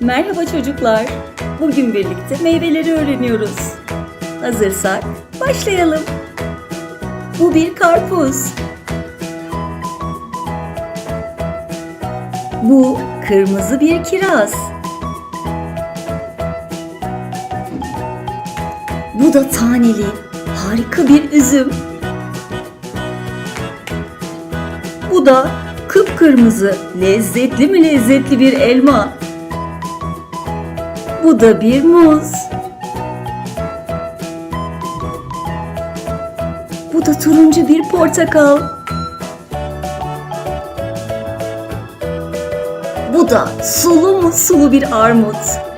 Merhaba çocuklar. Bugün birlikte meyveleri öğreniyoruz. Hazırsak başlayalım. Bu bir karpuz. Bu kırmızı bir kiraz. Bu da taneli, harika bir üzüm. Bu da kıpkırmızı, lezzetli mi lezzetli bir elma. Bu da bir muz. Bu da turuncu bir portakal. Bu da sulu mu sulu bir armut.